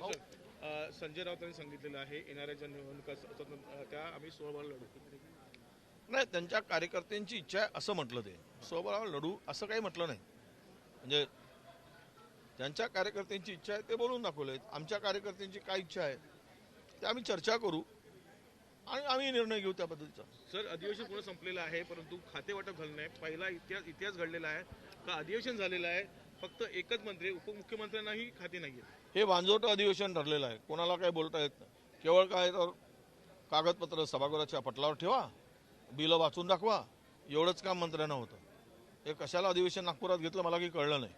Sir Sanjay राऊतांनी सांगितलेलं आहे येणाऱ्या निवडणुका त्या आम्ही स्वबळ लढू. नाही त्यांच्या कार्यकर्त्यांची इच्छा आहे असं म्हटलं ते. स्वबळावर लढू असं काही म्हटलं नाही. म्हणजे त्यांच्या कार्यकर्त्यांची इच्छा आहे ते बोलून दाखवले आमच्या कार्यकर्त्यांची काय इच्छा आहे ते आम्ही चर्चा करू आणि आम्ही निर्णय घेऊ त्या पद्धतीचा. सर अधिवेशन पूर्ण संपलेलं आहे परंतु खाते वाटप झालं नाही. पहिला इतिहास इतिहास घडलेला आहे. का अधिवेशन झालेलं आहे? फक्त एकच मंत्री उपमुख्यमंत्र्यांनाही खाते नाही हे वांजोट अधिवेशन ठरलेलं आहे. कोणाला काय बोलता येत नाही. केवळ काय तर कागदपत्र सभागृहाच्या पटलावर ठेवा बिलं वाचून दाखवा एवढंच काम मंत्र्यांना होतं. हे कशाला अधिवेशन नागपुरात घेतलं मला काही कळलं नाही.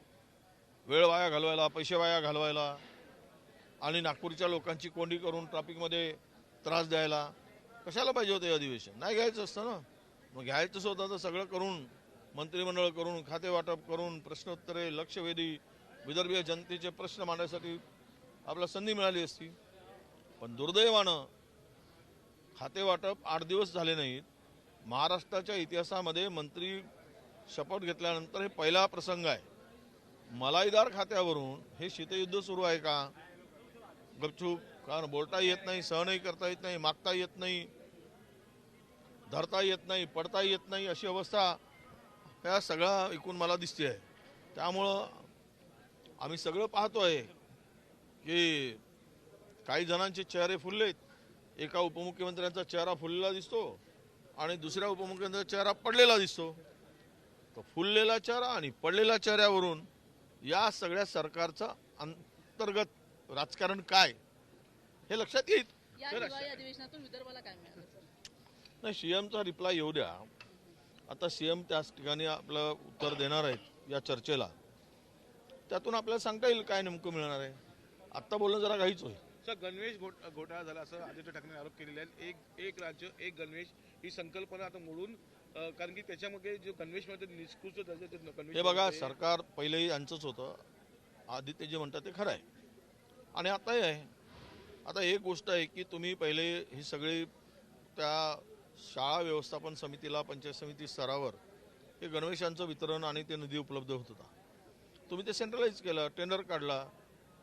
वेळ वाया घालवायला पैसे वाया घालवायला आणि नागपूरच्या लोकांची कोंडी करून ट्रॅफिकमध्ये त्रास द्यायला कशाला पाहिजे होतं हे अधिवेशन? नाही घ्यायचं असतं ना. मग घ्यायचंच होतं तर सगळं करून मंत्रिमंडळ करून खाते वाटप करून प्रश्नोत्तरे लक्षवेधी विदर्भीय जनतेचे प्रश्न मांडण्यासाठी आपल्याला संधी मिळाली असती. पण दुर्दैवानं खाते वाटप आठ दिवस झाले नाहीत. महाराष्ट्राच्या इतिहासामध्ये मंत्री शपथ घेतल्यानंतर हे पहिला प्रसंग आहे. मलाईदार खात्यावरून हे शीतयुद्ध सुरू आहे का? गपचूप कारण बोलता येत नाही सहनही करता येत नाही मागता येत नाही धरता येत नाही पडता येत नाही अशी अवस्था ह्या सगळ्या ऐकून मला दिसते आहे त्यामुळं आम्ही सगळं पाहतोय की काही जणांचे चेहरे फुललेत. एका उपमुख्यमंत्र्यांचा चेहरा फुललेला दिसतो आणि दुसऱ्या उपमुख्यमंत्र्यांचा चेहरा पडलेला दिसतो. तो फुललेला चेहरा आणि पडलेल्या चेहऱ्यावरून या सगळ्या सरकारचं अंतर्गत राजकारण काय? हे लक्षात येईल. या? नाही सीएमचा रिप्लाय येऊ द्या. आता सीएम त्याच ठिकाणी आपलं उत्तर देणार आहेत या चर्चेला. त्यातून आपल्याला सांगता येईल काय नेमकं मिळणार आहे. आत्ता बोलणं जरा काहीच होईल. सर गणवेश घोट- घोटाळा झाला असं आदित्य ठाकरे आरोप केलेले आहेत. एक एक राज्य एक गणवेश ही संकल्पना आता मोडून कारण की त्याच्यामध्ये जो गणवेशमध्ये निष्कृष्ट दर्जाचे गणवेश हे बघा. सरकार पहिलेही यांचंच होतं. आदित्य जे म्हणतात ते खरं आहे. आणि आताही आहे. आता एक गोष्ट आहे की तुम्ही पहिले ही सगळी त्या शाळा व्यवस्थापन समितीला पंचायत समिती स्तरावर हे गणवेशांचं वितरण आणि ते निधी उपलब्ध होत होता. तुम्ही ते सेंट्रलाइज केलं टेंडर काढला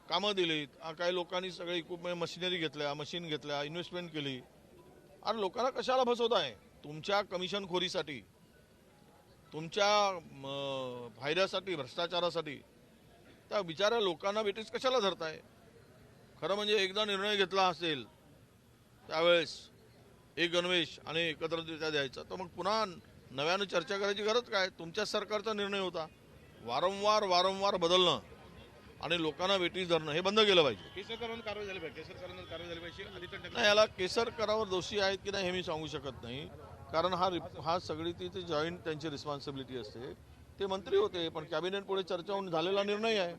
कामं दिलीत काही लोकांनी सगळे इक्विपमेंट मशिनरी घेतल्या मशीन घेतल्या इन्व्हेस्टमेंट केली. आणि लोकांना कशाला फसवत आहे तुमच्या कमिशनखोरीसाठी तुमच्या म, फायद्यासाठी भ्रष्टाचारासाठी त्या बिचाऱ्या लोकांना बेटीस कशाला धरताय? खरं म्हणजे एकदा निर्णय घेतला असेल त्यावेळेस एक गणवेश आणि एकत्रितरित्या द्यायचा. तर मग पुन्हा नव्यानं चर्चा करायची गरज काय? तुमच्या सरकारचा निर्णय होता. वारंवार वारंवार बदलणं आणि लोकांना वेटीस धरणं हे बंद केलं पाहिजे. केसर करांवर कारवाई झाली पाहिजे. केसर करांवर कारवाई झाली पाहिजे. आदित्य ठाकरे नाही याला केसर करावर दोषी आहेत की नाही हे मी सांगू शकत नाही. कारण हा हा सगळी ती ती जॉईंट त्यांची रिस्पॉन्सिबिलिटी असते ते मंत्री होते पण कॅबिनेट पुढे चर्चा होऊन झालेला निर्णय आहे.